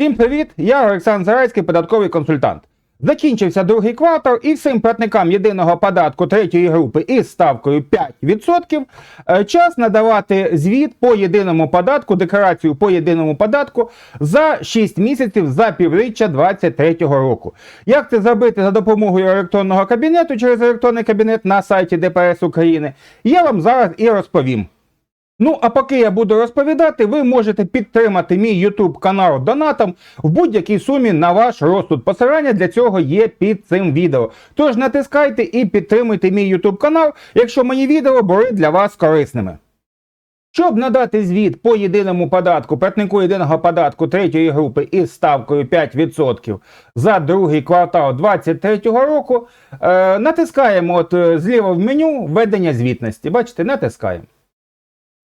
Всім привіт! Я Олександр Зарайський, податковий консультант. Закінчився другий квартал і всім платникам єдиного податку третьої групи із ставкою 5% е, час надавати звіт по єдиному податку, декларацію по єдиному податку за 6 місяців за півріччя 2023 року. Як це зробити за допомогою електронного кабінету через електронний кабінет на сайті ДПС України, я вам зараз і розповім. Ну, а поки я буду розповідати, ви можете підтримати мій YouTube канал донатом в будь-якій сумі на ваш розсуд. Посилання для цього є під цим відео. Тож натискайте і підтримуйте мій YouTube канал, якщо мої відео були для вас корисними. Щоб надати звіт по єдиному податку, платнику єдиного податку третьої групи із ставкою 5% за другий квартал 2023 року, е, натискаємо от е, зліва в меню введення звітності. Бачите, натискаємо.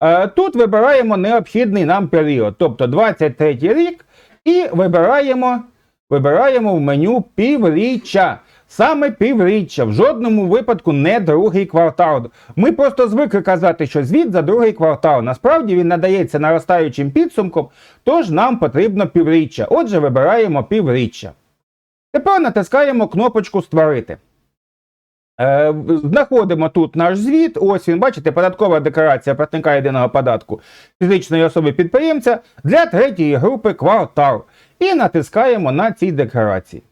Е, Тут вибираємо необхідний нам період, тобто 23 рік, і вибираємо, вибираємо в меню півріччя. Саме півріччя, в жодному випадку не другий квартал. Ми просто звикли казати, що звіт за другий квартал. Насправді він надається наростаючим підсумком, тож нам потрібно півріччя. Отже, вибираємо півріччя. Тепер натискаємо кнопочку Створити. Е, Знаходимо тут наш звіт. Ось він, бачите, податкова декларація платника єдиного податку фізичної особи підприємця для третьої групи квартал. І натискаємо на цій декларації.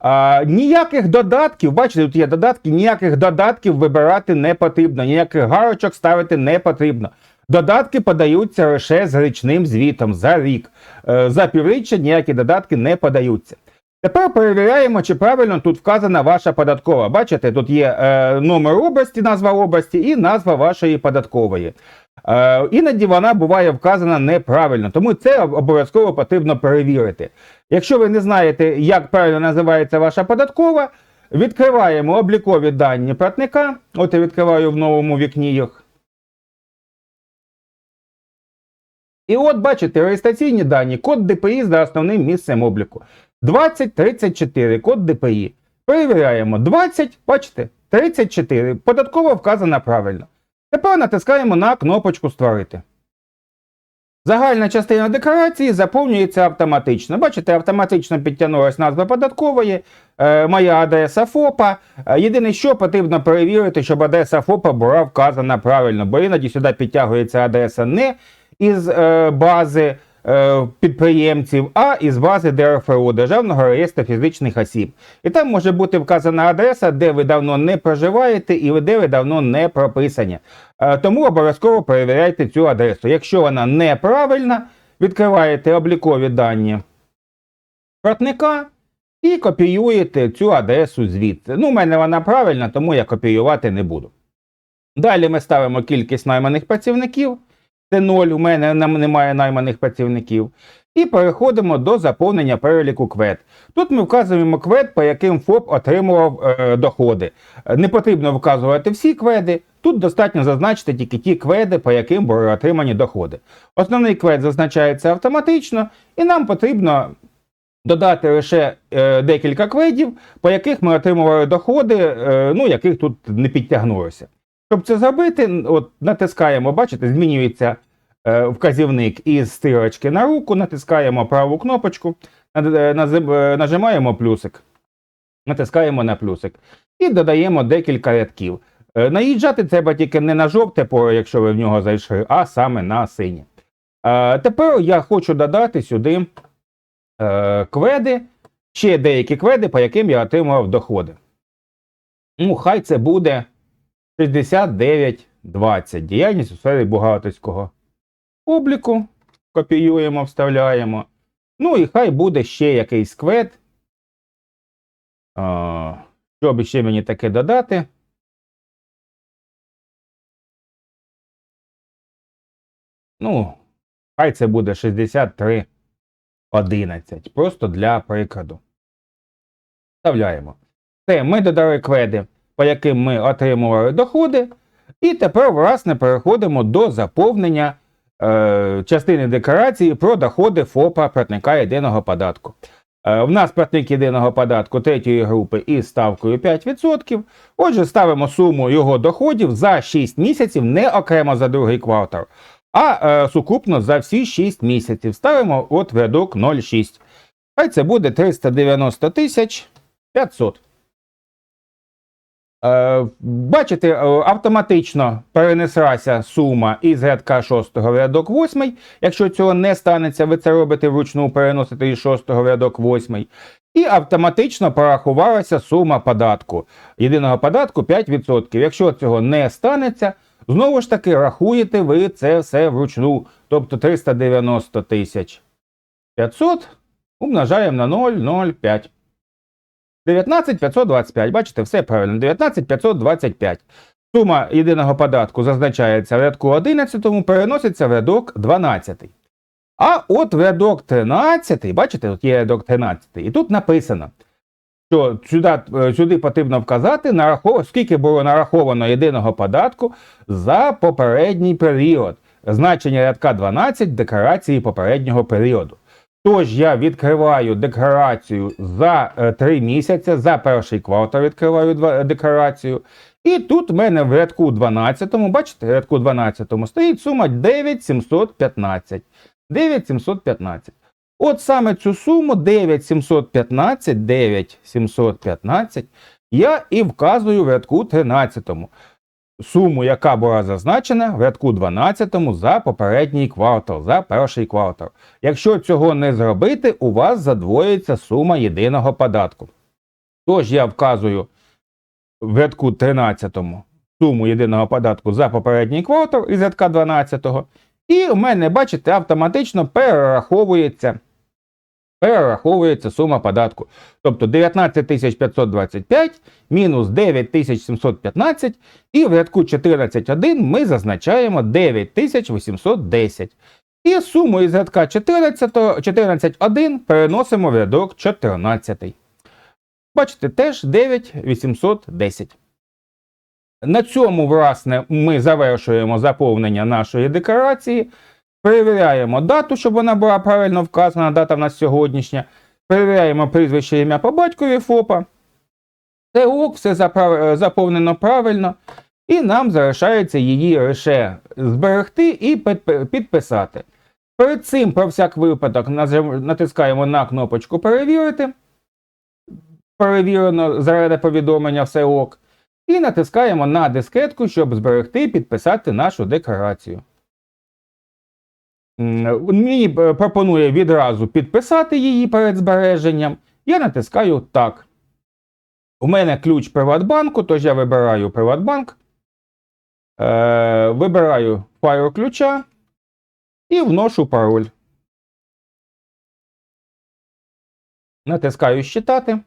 А, ніяких додатків, бачите, тут є додатки, ніяких додатків вибирати не потрібно, ніяких гарочок ставити не потрібно. Додатки подаються лише з річним звітом за рік. Е, За півріччя ніякі додатки не подаються. Тепер перевіряємо, чи правильно тут вказана ваша податкова. Бачите, тут є е, номер області, назва області і назва вашої податкової. Е, іноді вона буває вказана неправильно, тому це обов'язково потрібно перевірити. Якщо ви не знаєте, як правильно називається ваша податкова, відкриваємо облікові дані платника. От я відкриваю в новому вікні їх. І от бачите, реєстраційні дані, код ДПІ за основним місцем обліку. 2034, код ДПІ. Перевіряємо 20, бачите, 34. Податково вказано правильно. Тепер натискаємо на кнопочку Створити. Загальна частина декларації заповнюється автоматично. Бачите, автоматично підтягнулася назва податкової, е, моя адреса ФОПа. Е, єдине, що потрібно перевірити, щоб адреса ФОПа була вказана правильно, бо іноді сюди підтягується адреса не із е, бази підприємців, а із бази ДРФО Державного реєстру фізичних осіб. І там може бути вказана адреса, де ви давно не проживаєте і де ви давно не прописані. Е, тому обов'язково перевіряйте цю адресу. Якщо вона неправильна, відкриваєте облікові дані платника і копіюєте цю адресу звідси. Ну, у мене вона правильна, тому я копіювати не буду. Далі ми ставимо кількість найманих працівників. Це 0, у мене немає найманих працівників. І переходимо до заповнення переліку квет. Тут ми вказуємо квет, по яким ФОП отримував е, доходи. Не потрібно вказувати всі кведи. Тут достатньо зазначити тільки ті кведи, по яким були отримані доходи. Основний квед зазначається автоматично, і нам потрібно додати лише е, декілька кведів, по яких ми отримували доходи, е, ну, яких тут не підтягнулося. Щоб це зробити, от натискаємо, бачите, змінюється е, вказівник із стрілочки на руку, натискаємо праву кнопочку, е, е, нажимаємо плюсик, натискаємо на плюсик і додаємо декілька рядків. Е, Наїжджати треба тільки не на жовте поле, якщо ви в нього зайшли, а саме на синє. Е, Тепер я хочу додати сюди е, кведи, ще деякі кведи, по яким я отримував доходи. Ну, хай це буде 69.20. Діяльність у сфері бухгалтерського обліку. Копіюємо, вставляємо. Ну і хай буде ще якийсь квет. Щоб ще мені таке додати. Ну, хай це буде 63.11. Просто для прикладу. Вставляємо. Все, ми додали кведи, по яким ми отримували доходи. І тепер, власне, переходимо до заповнення е, частини декларації про доходи ФОПа платника єдиного податку. Е, в нас платник єдиного податку третьої групи із ставкою 5%. Отже, ставимо суму його доходів за 6 місяців, не окремо за другий квартал. А е, сукупно за всі 6 місяців ставимо от рядок 0,6. Хай це буде 390 тисяч 500. Е, бачите, е, автоматично перенеслася сума із рядка 6 в рядок 8. Якщо цього не станеться, ви це робите вручну, переносите із 6 в рядок 8. І автоматично порахувалася сума податку. Єдиного податку 5%. Якщо цього не станеться, знову ж таки рахуєте ви це все вручну. Тобто 390 тисяч 500 умножаємо на 0,05. 19 525. Бачите, все правильно. 19 525. Сума єдиного податку зазначається в рядку 11, переноситься в рядок 12. А от в рядок 13, бачите, тут є рядок 13, і тут написано, що сюди, е, сюди потрібно вказати, нарахов... скільки було нараховано єдиного податку за попередній період. Значення рядка 12 декларації попереднього періоду. Тож я відкриваю декларацію за е, 3 місяці, за перший квартал відкриваю два- декларацію. І тут в мене в рядку 12, бачите, в рядку 12 стоїть сума 9715. 9715. От саме цю суму 9715, 9715 я і вказую в рядку 13. Суму, яка була зазначена в рядку 12 за попередній квартал, за перший квартал. Якщо цього не зробити, у вас задвоїться сума єдиного податку. Тож я вказую в рядку 13 суму єдиного податку за попередній квартал із рядка 12. І в мене, бачите, автоматично перераховується, перераховується сума податку. Тобто 19 525 мінус 9715, і в рядку 14.1 ми зазначаємо 9810. І суму із рядка 14, 14.1 переносимо в рядок 14. Бачите, теж 9810. На цьому, власне, ми завершуємо заповнення нашої декларації. Перевіряємо дату, щоб вона була правильно вказана, дата в нас сьогоднішня. Перевіряємо прізвище ім'я по батькові ФОПа. Це ок, все запра- заповнено правильно. І нам залишається її лише зберегти і підписати. Перед цим, про всяк випадок, натискаємо на кнопочку Перевірити. Перевірено заради повідомлення все ок. І натискаємо на дискетку, щоб зберегти і підписати нашу декларацію. Мені е, пропонує відразу підписати її перед збереженням. Я натискаю так. У мене ключ Приватбанку, тож я вибираю Приватбанк. Е, вибираю файл ключа і вношу пароль. Натискаю Щитати.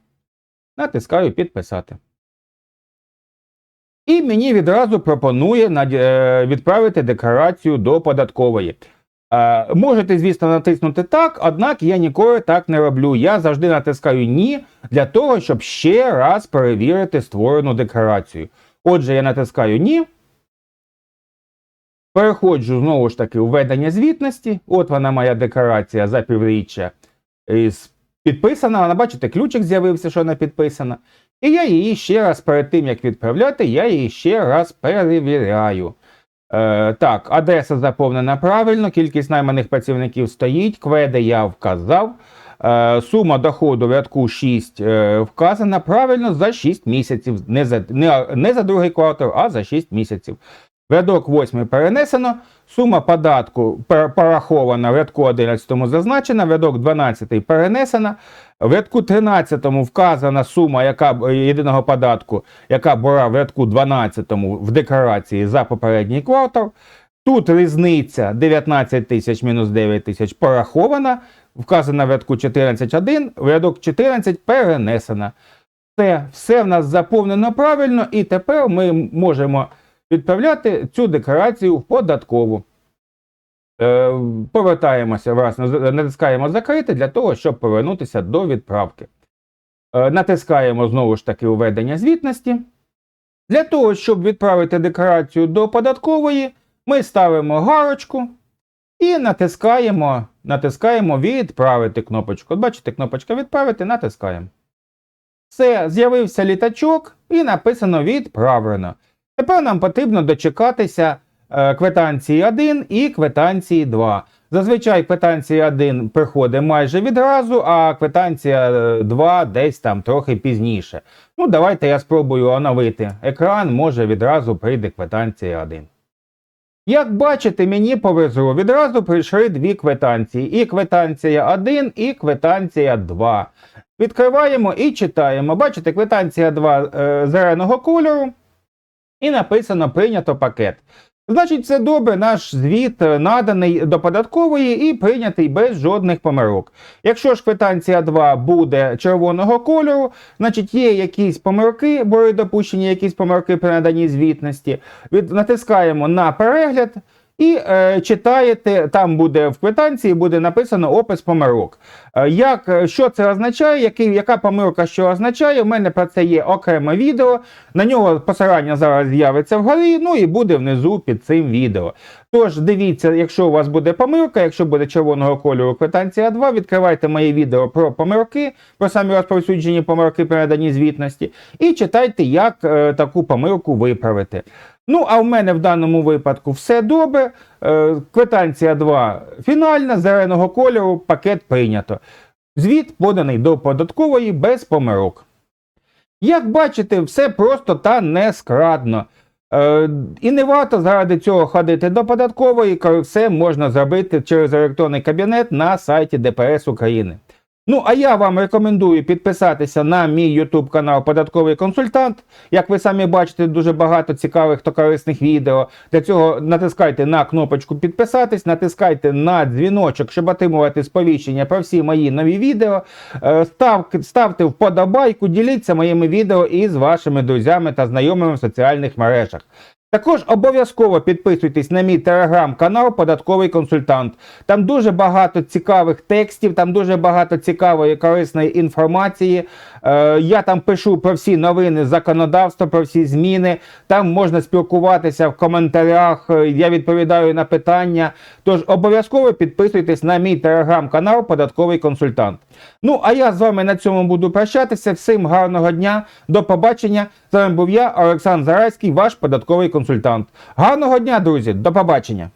Натискаю Підписати. І мені відразу пропонує е, відправити декларацію до податкової. Е, Можете, звісно, натиснути так, однак я ніколи так не роблю. Я завжди натискаю ні для того, щоб ще раз перевірити створену декларацію. Отже, я натискаю ні. Переходжу знову ж таки у введення звітності. От вона моя декларація за півріччя. Підписана. Вона, бачите, ключик з'явився, що вона підписана. І я її ще раз перед тим, як відправляти, я її ще раз перевіряю. Е, так, адреса заповнена правильно, кількість найманих працівників стоїть, кведи я вказав. Е, сума доходу в рядку 6 е, вказана правильно за 6 місяців. Не за, не, не за другий квартал, а за 6 місяців. Рядок 8 перенесено. Сума податку порахована в рядку 11 зазначена, в рядок 12 перенесена. В рядку 13 вказана сума яка, єдиного податку, яка була в рядку 12 в декларації за попередній квартал. Тут різниця 19 тисяч мінус 9 тисяч порахована, вказана в рядку 14.1, в рядок 14 перенесена. Все, все в нас заповнено правильно, і тепер ми можемо відправляти цю декларацію в податкову. Е, повертаємося, власне, натискаємо закрити для того, щоб повернутися до відправки. Е, натискаємо знову ж таки введення звітності. Для того, щоб відправити декларацію до податкової, ми ставимо галочку і натискаємо, натискаємо відправити кнопочку. От бачите, кнопочка відправити, натискаємо. Все, з'явився літачок і написано відправлено. Тепер нам потрібно дочекатися е, квитанції 1 і квитанції 2. Зазвичай квитанція 1 приходить майже відразу, а квитанція е, 2 десь там трохи пізніше. Ну, давайте я спробую оновити екран, може відразу прийде квитанція 1. Як бачите, мені повезло, відразу прийшли дві квитанції. І квитанція 1, і квитанція 2. Відкриваємо і читаємо. Бачите, квитанція 2 е, зеленого кольору. І написано прийнято пакет. Значить, це добре, наш звіт е, наданий до податкової і прийнятий без жодних помилок. Якщо ж квитанція 2 буде червоного кольору, значить є якісь помилки, були допущені якісь помилки при наданні звітності. Від, натискаємо на перегляд. І е, читаєте, там буде в квитанції буде написано опис помилок. Е, як, е, що це означає, який, яка помилка що означає? У мене про це є окреме відео. На нього посилання зараз з'явиться вгорі, ну і буде внизу під цим відео. Тож дивіться, якщо у вас буде помилка, якщо буде червоного кольору квитанція 2, відкривайте моє відео про помилки, про самі розповсюджені помилки при наданні звітності, і читайте, як е, таку помилку виправити. Ну, а в мене в даному випадку все добре. Е, квитанція 2 фінальна, зеленого кольору, пакет прийнято. Звіт поданий до податкової без помилок. Як бачите, все просто та нескладно. Е, і не варто заради цього ходити до податкової, коли все можна зробити через електронний кабінет на сайті ДПС України. Ну, а я вам рекомендую підписатися на мій YouTube канал Податковий консультант. Як ви самі бачите, дуже багато цікавих та корисних відео. Для цього натискайте на кнопочку підписатись, натискайте на дзвіночок, щоб отримувати сповіщення про всі мої нові відео. Е, Став, ставте вподобайку, діліться моїми відео із вашими друзями та знайомими в соціальних мережах. Також обов'язково підписуйтесь на мій телеграм-канал Податковий консультант. Там дуже багато цікавих текстів, там дуже багато цікавої корисної інформації. Е, я там пишу про всі новини законодавства, про всі зміни. Там можна спілкуватися в коментарях. е, Я відповідаю на питання. Тож обов'язково підписуйтесь на мій телеграм-канал Податковий консультант. Ну а я з вами на цьому буду прощатися. Всім гарного дня, до побачення. З вами був я, Олександр Зарайський, ваш податковий консультант. Гарного дня, друзі, до побачення.